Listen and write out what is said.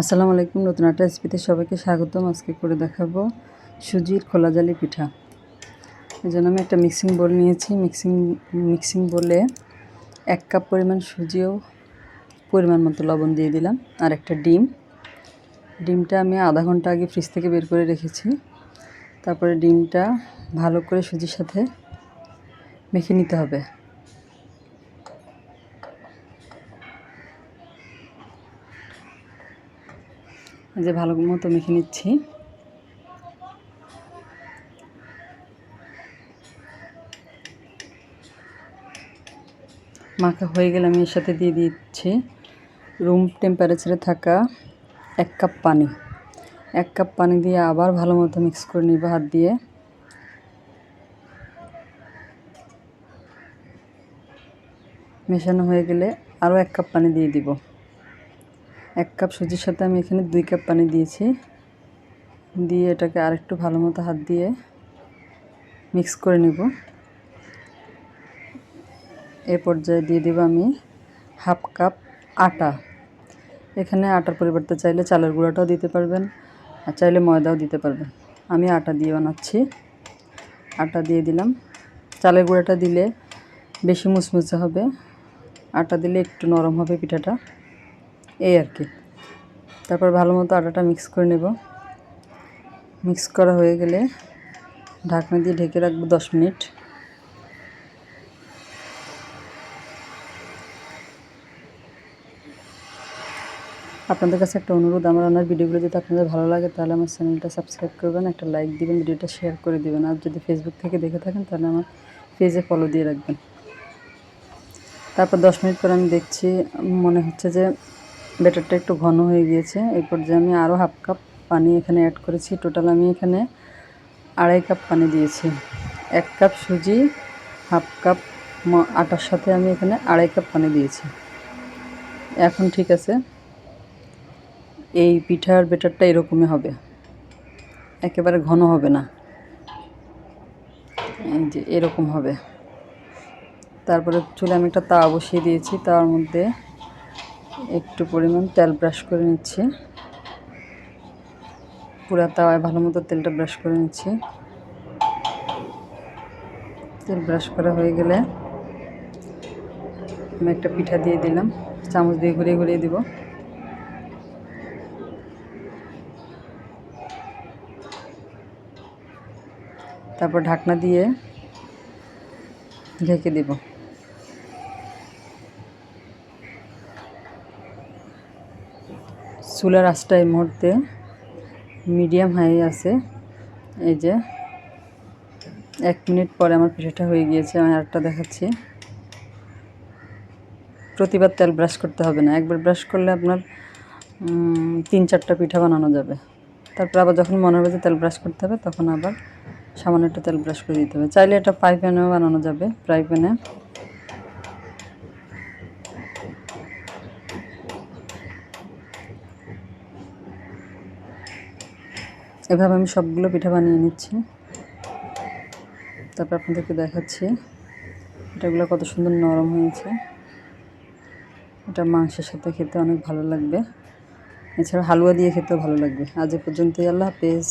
আসসালামু আলাইকুম, নতুন একটা রেসিপিতে সবাইকে স্বাগতম। আজকে করে দেখাবো সুজির খোলা জালি পিঠা। এই জন্য আমি একটা মিক্সিং বোল নিয়েছি। মিক্সিং মিক্সিং বোলে এক কাপ পরিমাণ সুজিও পরিমাণ মতো লবণ দিয়ে দিলাম আর একটা ডিম। ডিমটা আমি আধা ঘণ্টা আগে ফ্রিজ থেকে বের করে রেখেছি। তারপরে ডিমটা ভালো করে সুজির সাথে মেখে নিতে হবে। যে ভালো মতো মেখে নিচ্ছি। মাখা হয়ে গেলে আমি এর সাথে দিয়ে দিচ্ছি রুম টেম্পারেচারে থাকা এক কাপ পানি। এক কাপ পানি দিয়ে আবার ভালো মতো মিক্স করে নিব হাত দিয়ে। মেশানো হয়ে গেলে আরও এক কাপ পানি দিয়ে দিব। এক কাপ সুজির সাথে আমি এখানে দুই কাপ পানি দিয়েছি। দিয়ে এটাকে আরেকটু ভালো মতো হাত দিয়ে মিক্স করে নেব। এ পর্যায়ে দিয়ে দেব আমি হাফ কাপ আটা। এখানে আটার পরিবর্তে চাইলে চালের গুঁড়াটাও দিতে পারবেন আর চাইলে ময়দাও দিতে পারবেন। আমি আটা দিয়ে বানাচ্ছি। আটা দিয়ে দিলাম। চালের গুঁড়াটা দিলে বেশি মুচমুচে হবে। আটা দিলে একটু নরম হবে পিঠাটা। এই আর কি। তারপর ভালো মতো আটাটা মিক্স করে নেব। মিক্স করা হয়ে গেলে ঢাকনা দিয়ে ঢেকে রাখব দশ মিনিট। আপনাদের কাছে একটা অনুরোধ, আমার রান্নার ভিডিওগুলো যদি আপনাদের ভালো লাগে, তাহলে আমার চ্যানেলটা সাবস্ক্রাইব করবেন, একটা লাইক দিবেন, ভিডিওটা শেয়ার করে দেবেন। আর যদি ফেসবুক থেকে দেখে থাকেন, তাহলে আমার পেজে ফলো দিয়ে রাখবেন। তারপর দশ মিনিট পর আমি দেখছি, মনে হচ্ছে যে ব্যাটারটা একটু ঘন হয়ে গিয়েছে। এই পর্যায়ে আমি আরও হাফ কাপ পানি এখানে অ্যাড করেছি। টোটাল আমি এখানে আড়াই কাপ পানি দিয়েছি। এক কাপ সুজি, হাফ কাপ আটার সাথে আমি এখানে আড়াই কাপ পানি দিয়েছি। এখন ঠিক আছে, এই পিঠার বেটারটা এরকমই হবে। একেবারে ঘন হবে না। এই যে এরকম হবে। তারপরে চুলে আমি একটা তাওয়া বসিয়ে দিয়েছি। তার মধ্যে একটু পরিমাণ তেল ব্রাশ করে নিচ্ছি। পুরা তাওয়ায় ভালো মতো তেলটা ব্রাশ করে নিচ্ছি। তেল ব্রাশ করা হয়ে গেলে আমি একটা পিঠা দিয়ে দিলাম। চামচ দিয়ে ঘুরিয়ে ঘুরিয়ে দিব। তারপর ঢাকনা দিয়ে ঢেকে দিব। চুলার আঁচটা এই মুহূর্তে মিডিয়াম হাই আছে। এই যে এক মিনিট পরে আমার পিঠাটা হয়ে গিয়েছে, আমি আরেকটা দেখাচ্ছি। প্রতিবার তেল ব্রাশ করতে হবে না, একবার ব্রাশ করলে আপনার তিন চারটা পিঠা বানানো যাবে। তারপর আবার যখন মনে হবে যে তেল ব্রাশ করতে হবে, তখন আবার সামান্য একটু তেল ব্রাশ করে দিতে হবে। চাইলে এটা ফ্রাই প্যানেও বানানো যাবে ফ্রাই প্যানে এভাবে আমি সবগুলো পিঠা বানিয়ে নিচ্ছি। তারপর আপনাদেরকে দেখাচ্ছি এটাগুলো কত সুন্দর নরম হয়েছে। এটা মাংসের সাথে খেতে অনেক ভালো লাগবে। এছাড়া হালুয়া দিয়ে খেতেও ভালো লাগবে। আজ এ পর্যন্তই, আল্লাহ হাফেজ।